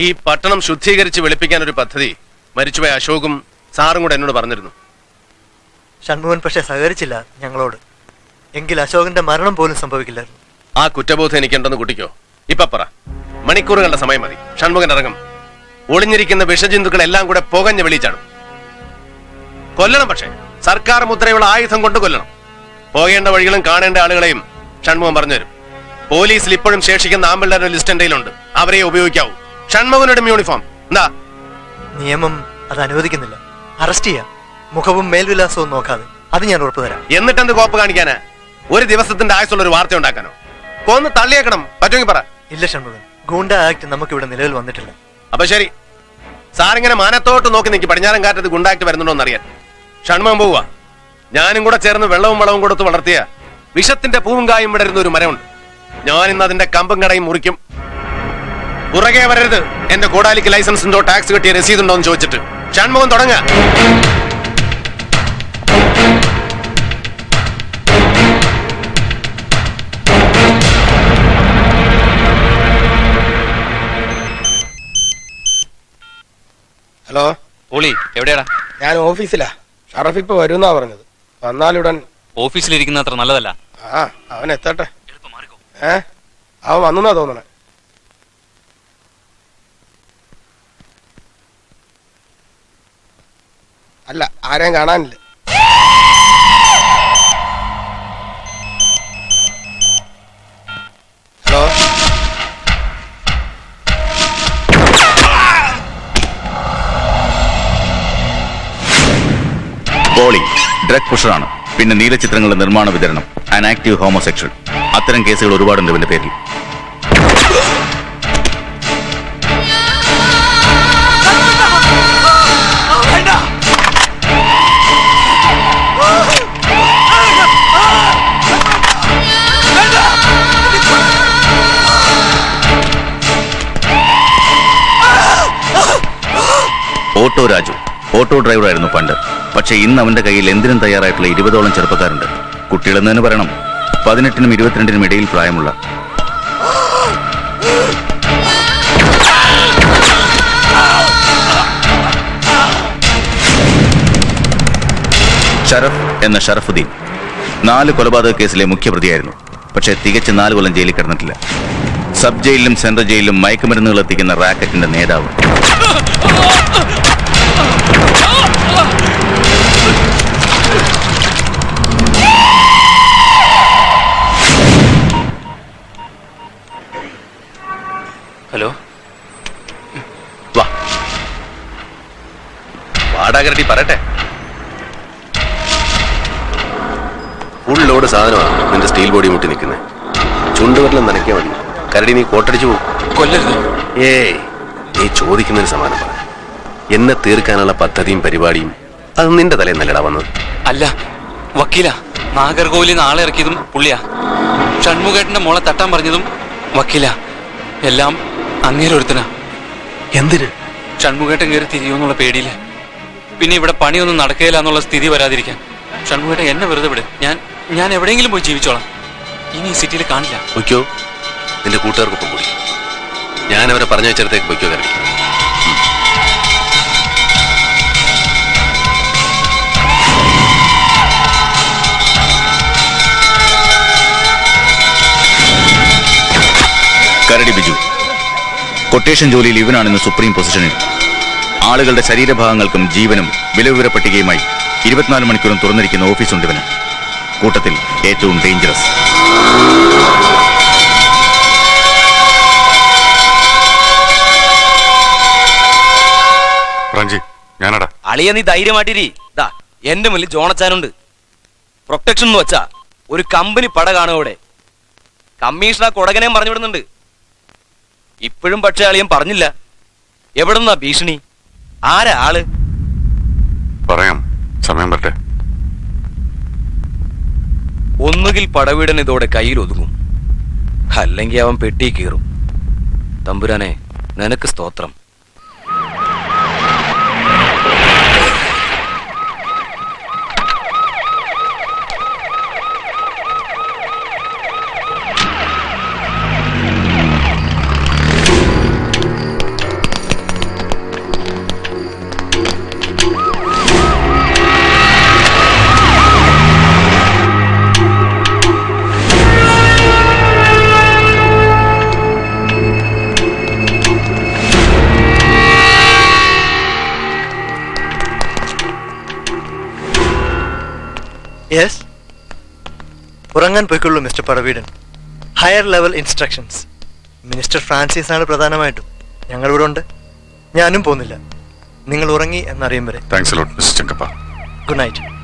ഈ പട്ടണം ശുദ്ധീകരിച്ച് വെളുപ്പിക്കാൻ ഒരു പദ്ധതി മരിച്ചുപോയ അശോകും സാറും കൂടെ എന്നോട് പറഞ്ഞിരുന്നു. ഷൺമുഖൻ പക്ഷെ സഹകരിച്ചില്ല ഞങ്ങളോട്. എങ്കിൽ അശോകന്റെ മരണം പോലും സംഭവിക്കില്ലായിരുന്നു. ആ കുറ്റബോധം എനിക്കുണ്ടെന്ന് കുട്ടിക്കോ. ഇപ്പൊ പറ. മണിക്കൂറുകളുടെ സമയം മതി. ഷൺമുഖൻ ഇറങ്ങും. ഒളിഞ്ഞിരിക്കുന്ന വിഷജന്തുക്കൾ എല്ലാം കൂടെ പുകഞ്ഞ് വിളിച്ചാണ് കൊല്ലണം പക്ഷേ. സർക്കാർ മുദ്രയുള്ള ആയുധം കൊണ്ട് കൊല്ലണം. പോകേണ്ട വഴികളും കാണേണ്ട ആളുകളെയും ഷൺമുഖം പറഞ്ഞുതരും പോലീസിൽ ഇപ്പോഴും ശേഷിക്കുന്ന ആമ്പിള്ളേരുടെ ലിസ്റ്റ് എന്തെങ്കിലും ഉണ്ട് അവരെ ഉപയോഗിക്കാവൂ. ഷൺമുഖനോടും യൂണിഫോം എന്താ? നിയമം അത് അനുവദിക്കുന്നില്ല. അറസ്റ്റ് ചെയ്യാം. മുഖവും മേൽവിലാസവും നോക്കാതെ. അത് ഞാൻ ഉറപ്പു തരാം. എന്നിട്ട് എന്ത് കോപ്പ് കാണിക്കാനാ? ഒരു ദിവസത്തിന്റെ ആയുസുള്ള ഒരു വാർത്ത ഉണ്ടാക്കാനോ? കൊന്ന് തള്ളിയേക്കണം. പറ്റുമെങ്കിൽ പറ. ഇല്ല ഷൺമുഖൻ ഗൂണ്ട ആക്ട് നമുക്ക് ഇവിടെ നിലവിൽ വന്നിട്ടില്ല. അപ്പൊ ശരി. സാറിങ്ങനെ മാനത്തോട്ട് നോക്കി നിൽക്കി പടിഞ്ഞാറൻ കാറ്റത്ത് ഗുണ്ടാക്ട് വരുന്നുണ്ടോ എന്നറിയാൻ. ഷൺമം പോവുക ഞാനും കൂടെ ചേർന്ന് വെള്ളവും വളവും കൊടുത്ത് വളർത്തിയ വിഷത്തിന്റെ പൂവും കായും വിടരുന്ന ഒരു മരമുണ്ട്. ഞാൻ ഇന്ന് അതിന്റെ കമ്പും കടയും മുറിക്കും. പുറകെ വരരുത്. എന്റെ കോടാലിക്ക് ലൈസൻസ് ഉണ്ടോ ടാക്സ് കിട്ടിയ രസീത് ഉണ്ടോ എന്ന് ചോദിച്ചിട്ട്. ഷൺമുഖം തുടങ്ങ. ഹലോ. ഓളി എവിടെയാടാ? ഞാൻ ഓഫീസിലാ. ഷറഫ് ഇപ്പൊ വരുന്നാ പറഞ്ഞത്. വന്നാലുടൻ ഓഫീസിലിരിക്കുന്ന അത്ര നല്ലതല്ല. ആ അവൻ എത്തട്ടെ. ഏ? അവൻ വന്നാ തോന്നണേ അല്ല ആരെയും കാണാനില്ല. ഹലോ? പോളി ഡ്രഗ് പുഷറാണ് പിന്നെ നീലചിത്രങ്ങളുടെ നിർമ്മാണ വിതരണം ആൻ ആക്റ്റീവ് ഹോമോസെക്ഷൽ അത്തരം കേസുകൾ ഒരുപാടുണ്ട് ഇവന്റെ പേരിൽ. ഓട്ടോ രാജു. ഓട്ടോ ഡ്രൈവറായിരുന്നു പണ്ട്. പക്ഷെ ഇന്ന് അവന്റെ കയ്യിൽ എന്തിനും തയ്യാറായിട്ടുള്ള ഇരുപതോളം ചെറുപ്പക്കാരുണ്ട്. കുട്ടികളെന്ന് തന്നെ പറയണം പതിനെട്ടിനും ഇരുപത്തിരണ്ടിനും ഇടയിൽ പ്രായമുള്ള. ഷറഫ് എന്ന ഷറഫുദ്ദീൻ നാല് കൊലപാതക കേസിലെ മുഖ്യപ്രതിയായിരുന്നു. പക്ഷേ തികച്ച് നാല് കൊല്ലം ജയിലിൽ കിടന്നിട്ടില്ല. സബ് ജയിലിലും സെൻട്രൽ ജയിലിലും മയക്കുമരുന്നുകൾ എത്തിക്കുന്ന റാക്കറ്റിന്റെ നേതാവ്. വാടാകരട്ടി പറയട്ടെ. ഫുൾ ലോഡ് സാധനമാണ് നിന്റെ സ്റ്റീൽ ബോഡി മുട്ടി നിൽക്കുന്നത് ചുണ്ടുവരലും നനയ്ക്കാൻ മതി. കരടി നീ കോട്ടടിച്ചു പോകും കൊല്ലരുത്. ഏയ് നീ ചോദിക്കുന്നതിന് സമാനം പറ. എന്നെ തീർക്കാനുള്ള പദ്ധതിയും പരിപാടിയും അത് നിന്റെ തലയിൽ നല്ലടാ വന്നത്. അല്ല വക്കീല. നാഗർകോവിലിൽ നാളെ ഇറക്കിയതും പുള്ളിയാ. ഷൺമുഖേട്ടന്റെ മോളെ തട്ടാൻ പറഞ്ഞതും വക്കീല. എല്ലാം അങ്ങേരൊരുത്തനാ. എന്തിന്? ഷൺമുഖേട്ടൻ കയറി തിരിയുമെന്നുള്ള പേടിയിൽ പിന്നെ ഇവിടെ പണിയൊന്നും നടക്കുകയില്ല എന്നുള്ള സ്ഥിതി വരാതിരിക്കാൻ. ഷൺമുഖേട്ട എന്നെ വെറുതെ വിട്. ഞാൻ ഞാൻ എവിടെയെങ്കിലും പോയി ജീവിച്ചോളാം. ഇനി ഈ സിറ്റിയിൽ കാണില്ല. പൊയ്ക്കോ. നിന്റെ കൂട്ടുകാർക്കൊപ്പം കൂടി. ഞാൻ അവരെ പറഞ്ഞു പറഞ്ഞയച്ചിടത്തേക്ക് പൊയ്ക്കോ കരടി. കരടി ബിജു കൊട്ടേഷൻ ജോലിയിൽ ഇവനാണ് ഇന്ന് സുപ്രീം പൊസിഷനിൽ. ആളുകളുടെ ശരീരഭാഗങ്ങൾക്കും ജീവനും വിലവിവര പട്ടികയുമായി ഇരുപത്തിനാല് മണിക്കൂറും തുറന്നിരിക്കുന്ന ഓഫീസ് ഇവന് കൂട്ടത്തിൽ ഏറ്റവും ഡേഞ്ചറസ് ഞാനടാ. അളിയ നീ ധൈര്യമായിട്ടിരി. ദാ എന്റെ മുന്നിൽ ജോണച്ചാനുണ്ട്. പ്രൊട്ടക്ഷൻ എന്ന് വെച്ചാ ഒരു കമ്പനി പട കാണും അവിടെ. കമ്മീഷണർ കൊടകനെയും പറഞ്ഞു വിടുന്നുണ്ട് ഇപ്പോഴും പക്ഷേ അളിയൻ പറഞ്ഞില്ല. എവിടുന്നാ ഭീഷണി? ആരാ ആൾ? പറയാം. സമയം പറ്റേ ഒന്നുകിൽ പടവീടൻ ഇതോടെ കയ്യിൽ ഒതുങ്ങും. അല്ലെങ്കിൽ അവൻ പെട്ടി കീറും. തമ്പുരാനെ നിനക്ക് സ്തോത്രം. യെസ് ഉറങ്ങാൻ പോയിക്കൊള്ളൂ mister Padaveedan. Higher level instructions minister Francis ആണ് പ്രധാനമായിട്ടും. ഞങ്ങളിവിടെ ഉണ്ട് ഞാനും പോകുന്നില്ല. നിങ്ങൾ ഉറങ്ങി എന്നറിയും വരെ. Thanks lot mister Changappa. Good night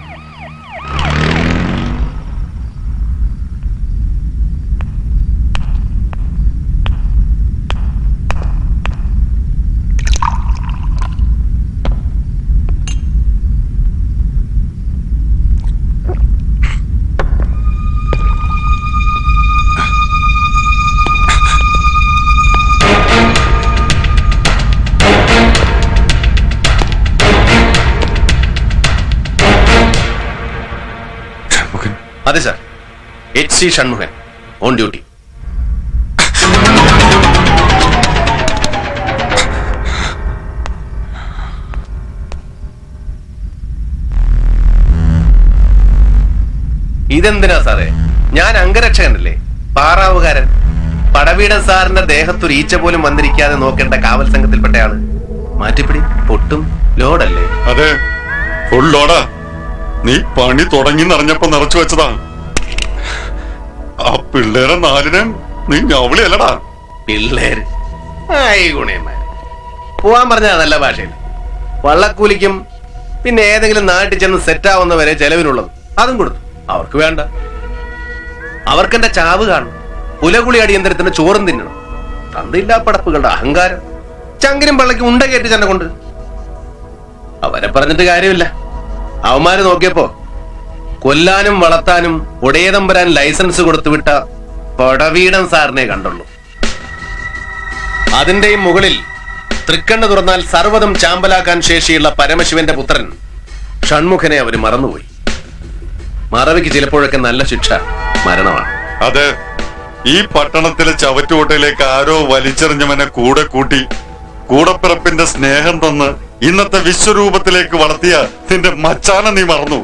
H C Shanmukhan on duty ഇതെന്തിനാ സാറേ? ഞാൻ അംഗരക്ഷകനല്ലേ? പാറാവുകാരൻ. പടവീട സാറിന്റെ ദേഹത്തൊരു ഈച്ച പോലും വന്നിരിക്കാതെ നോക്കേണ്ട കാവൽ സംഘത്തിൽപ്പെട്ടയാൾ. മാറ്റിപ്പിടി പൊട്ടും ലോഡല്ലേ? അതെ. ഫുൾ ലോഡാ. നീ പണി തുടങ്ങി നിറഞ്ഞപ്പോ നിറച്ചു വെച്ചതാ. ആ പിള്ളേരെ നാലിനെ നീ ഞവളിയല്ലടാ പിള്ളേര്. പോവാൻ പറഞ്ഞ നല്ല ഭാഷയിൽ. വള്ളക്കൂലിക്കും പിന്നെ ഏതെങ്കിലും നാട്ടിൽ ചെന്ന് സെറ്റ് ആവുന്നവരെ ചെലവിനുള്ളത് അതും കൊടുത്തു. അവർക്ക് വേണ്ട. അവർക്കെന്റെ ചാവ് കാണും. പുലകുളി അടിയന്തരത്തിന് ചോറും തിന്നണം. തന്തില്ലാ പടപ്പുകളുടെ അഹങ്കാരം. ചങ്കിനും പള്ളക്ക് ഉണ്ട കയറ്റി ചെന്നെ കൊണ്ട്. അവരെ പറഞ്ഞിട്ട് കാര്യമില്ല. അവന്മാര് നോക്കിയപ്പോ കൊല്ലാനും വളർത്താനും വരാൻ ലൈസൻസ് കൊടുത്തുവിട്ട പടവീടൻ സാറിനെ കണ്ടുള്ളൂ. അതിന്റെയും മുകളിൽ തൃക്കണ്ണ് തുറന്നാൽ സർവതും ചാമ്പലാക്കാൻ ശേഷിയുള്ള പരമശിവന്റെ പുത്രൻ ഷൺമുഖനെ അവർ മറന്നുപോയി. മറവിക്ക് ചിലപ്പോഴൊക്കെ നല്ല ശിക്ഷ മരണമാണ്. അതെ ഈ പട്ടണത്തിലെ ചവറ്റുകൊട്ടയിലേക്ക് ആരോ വലിച്ചെറിഞ്ഞവനെ കൂടെ കൂട്ടി കൂടപ്പിറപ്പിന്റെ സ്നേഹം തന്ന് ഇന്നത്തെ വിശ്വരൂപത്തിലേക്ക് വളർത്തിയ നിന്റെ മച്ചാനെ നീ മറന്നു.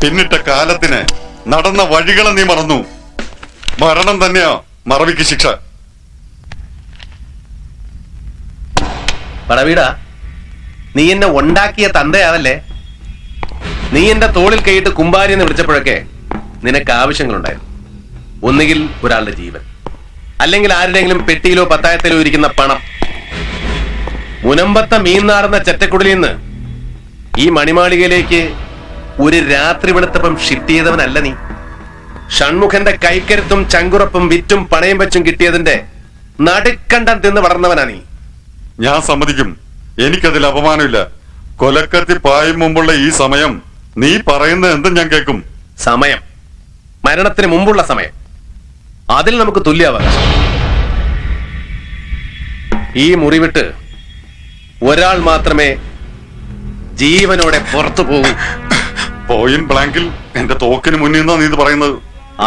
പിന്നിട്ട കാലത്തിന് നടന്ന വഴികളെ നീ മറന്നു. മരണം തന്നെയാ മറവിക്ക് ശിക്ഷ. പടവീടാ നീ എന്നെ ഉണ്ടാക്കിയ തന്തയാവല്ലേ നീ എന്റെ തോളിൽ കൈയിട്ട് കുമ്പാരി എന്ന് വിളിച്ചപ്പോഴൊക്കെ നിനക്ക് ആവശ്യങ്ങളുണ്ടായിരുന്നു. ഒന്നുകിൽ ഒരാളുടെ ജീവൻ അല്ലെങ്കിൽ ആരുടെങ്കിലും പെട്ടിയിലോ പത്തായത്തിലോ ഇരിക്കുന്ന പണം. മുനമ്പത്തെ മീൻനാറുന്ന ചെറ്റക്കുടലിൽ നിന്ന് ഈ മണിമാളികയിലേക്ക് ഒരു രാത്രി വെളുത്തപ്പം ഷിഫ്റ്റ് ചെയ്തവനല്ല നീ. ഷൺമുഖന്റെ കൈക്കരുത്തും ചങ്കുറപ്പും വിറ്റും പണയം വെച്ചും കിട്ടിയതിന്റെ നടുക്കണ്ടം തിന്ന് വളർന്നവനാ നീ. ഞാൻ സമ്മതിക്കും. എനിക്കതിൽ അപമാനമില്ല. കൊലക്കത്തി പായും മുമ്പുള്ള ഈ സമയം നീ പറയുന്നത് എന്തും ഞാൻ കേൾക്കും. സമയം. മരണത്തിന് മുമ്പുള്ള സമയം. അതിൽ നമുക്ക് തുല്യാവകാശം ഈ മുറിവിട്ട് ഒരാൾ മാത്രമേ ജീവനോടെ പുറത്തു പോകൂ. പോയിന്റ് ബ്ലാങ്കിൽ എന്റെ തോക്കിന് മുന്നിൽ നിന്നാ നീ ഇത് പറയുന്നത്?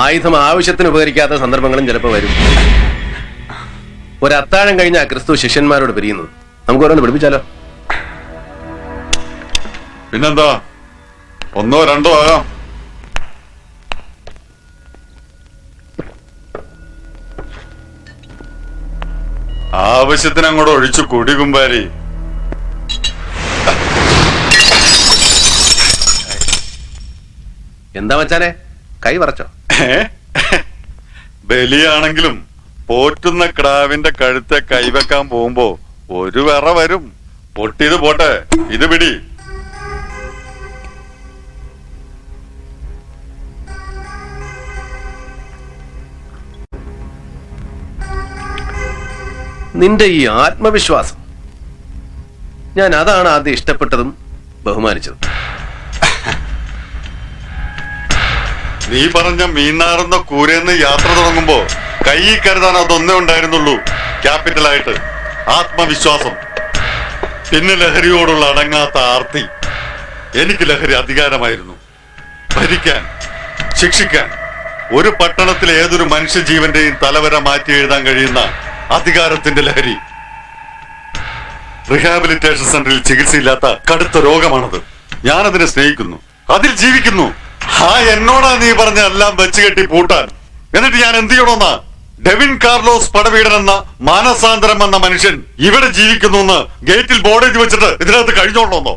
ആയുധം ആവശ്യത്തിന് ഉപകരിക്കാത്ത സന്ദർഭങ്ങളും ചിലപ്പോൾ വരും. ഒരത്താഴം കഴിഞ്ഞാ ക്രിസ്തു ശിഷ്യന്മാരോട് പിരിയുന്നത് നമുക്ക് ഓരോന്ന് പിടിപ്പിച്ചാലോ പിന്നെന്താ? ഒന്നോ രണ്ടോ ആകാം. ആവശ്യത്തിന് അങ്ങോട്ട് ഒഴിച്ചു കുടി കുമ്പാരി എന്താ മച്ചാനെ? കൈ പറച്ചോ? ബലിയാണെങ്കിലും പോറ്റുന്ന ക്രാവിന്റെ കഴുത്തെ കൈവെക്കാൻ പോകുമ്പോ ഒരു വിറ വരും. പൊട്ടിയത് പോട്ടെ. ഇത് പിടി. നിന്റെ ഈ ആത്മവിശ്വാസം. ഞാൻ അതാണ് ആദ്യം ഇഷ്ടപ്പെട്ടതും ബഹുമാനിച്ചതും. നീ പറഞ്ഞ മീനാറുന്ന കൂരെന്ന് യാത്ര തുടങ്ങുമ്പോ കൈ കരുതാൻ അതൊന്നേ ഉണ്ടായിരുന്നുള്ളൂ ക്യാപിറ്റലായിട്ട് ആത്മവിശ്വാസം. പിന്നെ ലഹരിയോടുള്ള അടങ്ങാത്ത ആർത്തി. എനിക്ക് ലഹരി അധികാരമായിരുന്നു. ഭരിക്കാൻ ശിക്ഷിക്കാൻ ഒരു പട്ടണത്തിലെ ഏതൊരു മനുഷ്യജീവന്റെയും തലവര മാറ്റി എഴുതാൻ കഴിയുന്ന അധികാരത്തിന്റെ ലഹരി. റിഹാബിലിറ്റേഷൻ സെന്ററിൽ ചികിത്സയില്ലാത്ത കടുത്ത രോഗമാണത്. ഞാനതിനെ സ്നേഹിക്കുന്നു. അതിൽ ജീവിക്കുന്നു. ആ എന്നോടാ നീ പറഞ്ഞ എല്ലാം വെച്ച് കെട്ടി പൂട്ടാൻ. എന്നിട്ട് ഞാൻ എന്ത് ചെയ്യണമെന്നാ? ഡെവിൻ കാർലോസ് പടവീടൻ എന്ന മാനസാന്തരം എന്ന മനുഷ്യൻ ഇവിടെ ജീവിക്കുന്നു ഗേറ്റിൽ ബോർഡേജ് വെച്ചിട്ട് ഇതിനകത്ത് കഴിഞ്ഞോളണമെന്നോ?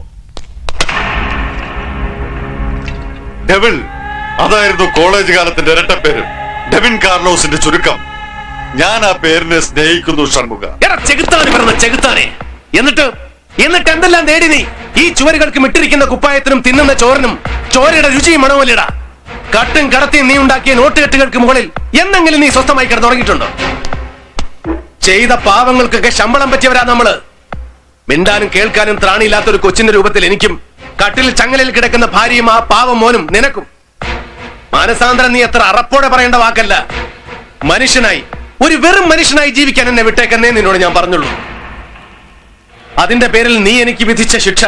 ഡെവിൾ അതായിരുന്നു കോളേജ് കാലത്തിന്റെ ഇരട്ട പേര്. ഡെവിൻ കാർലോസിന്റെ ചുരുക്കം. ഞാൻ ആ പേരിനെ സ്നേഹിക്കുന്നു ഷൺമുഖ. ചെകുത്താനെ. എന്നിട്ട് എന്നിട്ട് എന്തെല്ലാം നേടി നീ. ഈ ചുവരുകൾക്ക് ഇട്ടിരിക്കുന്ന കുപ്പായത്തിനും തിന്നുന്ന ചോറിനും ചോരയുടെ രുചിയും മണവുമല്ലടാ. കട്ടും കടത്തിയും നീ ഉണ്ടാക്കിയ നോട്ടുകെട്ടുകൾക്ക് മുകളിൽ എന്നെങ്കിലും നീ സ്വസ്ഥമായി കിടന്നുറങ്ങിയിട്ടുണ്ടോ? ചെയ്ത പാവങ്ങൾക്കൊക്കെ ശമ്പളം പറ്റിയവരാ നമ്മൾ. മിണ്ടാനും കേൾക്കാനും ത്രാണിയില്ലാത്ത ഒരു കൊച്ചിന്റെ രൂപത്തിൽ എനിക്കും കട്ടിൽ ചങ്ങലയിൽ കിടക്കുന്ന ഭാര്യയും ആ പാവം മോനും നിനക്കും. മാനസാന്തരം നീ എത്ര അറപ്പോടെ പറയേണ്ട വാക്കല്ല. മനുഷ്യനായി ഒരു വെറും മനുഷ്യനായി ജീവിക്കാൻ എന്നെ വിട്ടേക്കെന്നേ നിന്നോട് ഞാൻ പറഞ്ഞുള്ളൂ. അതിന്റെ പേരിൽ നീ എനിക്ക് വിധിച്ച ശിക്ഷ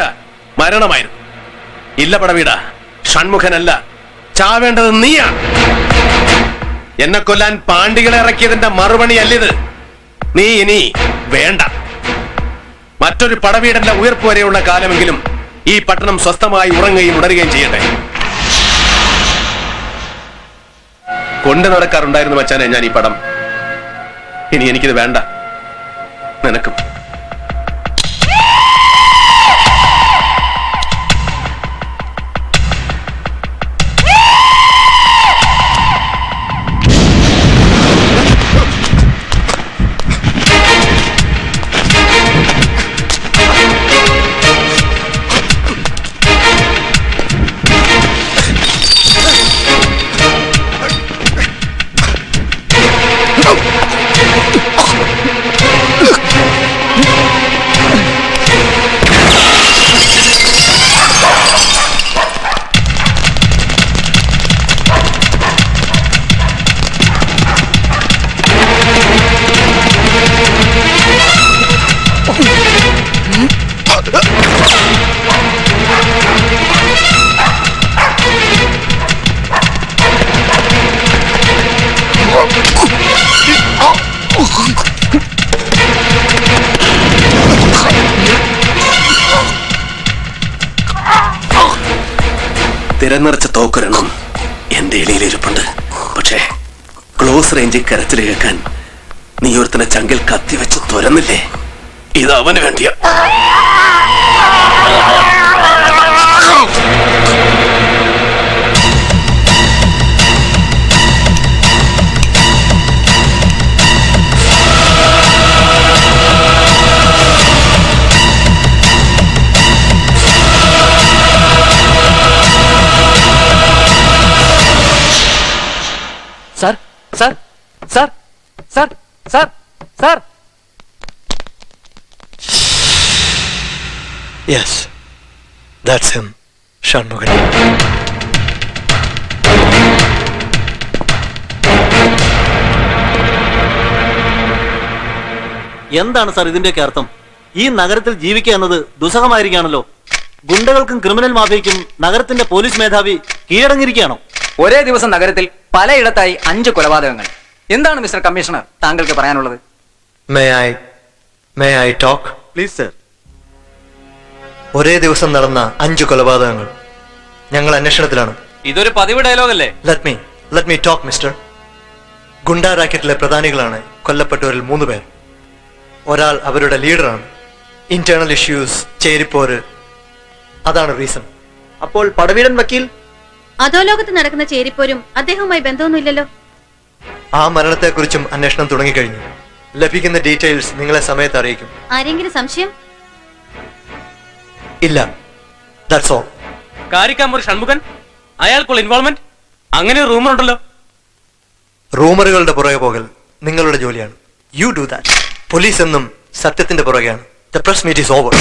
മരണമായിരുന്നു. ഇല്ല പടവീട ഷൺമുഖനല്ല ചാവേണ്ടത് നീയാണ്. എന്നെ കൊല്ലാൻ പാണ്ഡികളെ ഇറക്കിയതിന്റെ മറുപണി അല്ലിത് നീ ഇനി വേണ്ട. മറ്റൊരു പടവീടന്റെ ഉയർപ്പ് വരെയുള്ള കാലമെങ്കിലും ഈ പട്ടണം സ്വസ്ഥമായി ഉറങ്ങുകയും ഉണരുകയും ചെയ്യട്ടെ. കൊണ്ടു നടക്കാറുണ്ടായിരുന്നു മച്ചാനെ ഞാൻ ഈ പടം. ഇനി എനിക്കിത് വേണ്ട. നിനക്കും. തിരനിറച്ച തോക്കൊരെണ്ണം എന്റെ ഇലയിലിരിപ്പുണ്ട്. പക്ഷേ ക്ലോസ് റേഞ്ചിൽ കരച്ചിൽ കേൾക്കാൻ നീ ഒരുത്തനെ ചങ്കിൽ കത്തി വെച്ച് തുരന്നില്ലേ? ഇത് അവന് വേണ്ടിയ. Sir sir sir sir. Yes that's him Shanmukhan എന്താണ് സാർ ഇതിന്റെയൊക്കെ അർത്ഥം? ഈ നഗരത്തിൽ ജീവിക്കുക എന്നത് ദുസ്സഹമായിരിക്കുകയാണല്ലോ. ഗുണ്ടകൾക്കും ക്രിമിനൽ മാഫിയയ്ക്കും നഗരത്തിന്റെ പോലീസ് മേധാവി കീഴടങ്ങിയിരിക്കുകയാണോ? ഒരേ ദിവസം നഗരത്തിൽ പലയിടത്തായി അഞ്ച് കൊലപാതകങ്ങൾ. എന്താണ് മിസ്റ്റർ കമ്മീഷണർ താങ്കൾക്ക് പറയാനുള്ളത്? May I may I talk please sir ഒരേ ദിവസം നടന്ന അഞ്ച് കൊലപാതകങ്ങൾ ഞങ്ങൾ അന്വേഷണത്തിലാണ്. ഇതൊരു പതിവ് ഡയലോഗ് അല്ലേ? Let me let me talk mister goonda റാക്കറ്റിലെ പ്രധാനികളാണ് കൊല്ലപ്പെട്ടവരിൽ മൂന്ന് പേർ. ഒരാൾ അവരുടെ ലീഡറാണ്. ഇന്റേണൽ ഇഷ്യൂസ് ചേരിപ്പോര്. അതാണ് റീസൺ അപ്പോൾ പടവീടൻ വക്കീൽ? അധോലോകത്ത് നടക്കുന്ന ചേരിപ്പോരും അദ്ദേഹവുമായി ബന്ധമൊന്നുമില്ലല്ലോ? ആ മരണത്തെക്കുറിച്ചും അന്വേഷണം തുടങ്ങി കഴിഞ്ഞു ലഭിക്കുന്ന ഡീറ്റെയിൽസ് നിങ്ങളെ സമയത്ത് അറിയിക്കും. ആരെങ്കിലും സംശയം? ഇല്ല. That's all Karikkamoor Shanmukhan? അയാൾക്കുള്ള involvement അങ്ങനെ ഒരു റൂമർ ഉണ്ടല്ലോ. റൂമറുകളുടെ പുറകെ പോകൽ നിങ്ങളുടെ ജോലിയാണ്. യു ഡു ദാറ്റ് പോലീസ് എന്നും സത്യത്തിന്റെ പുറകെയാണ്. The press meet is over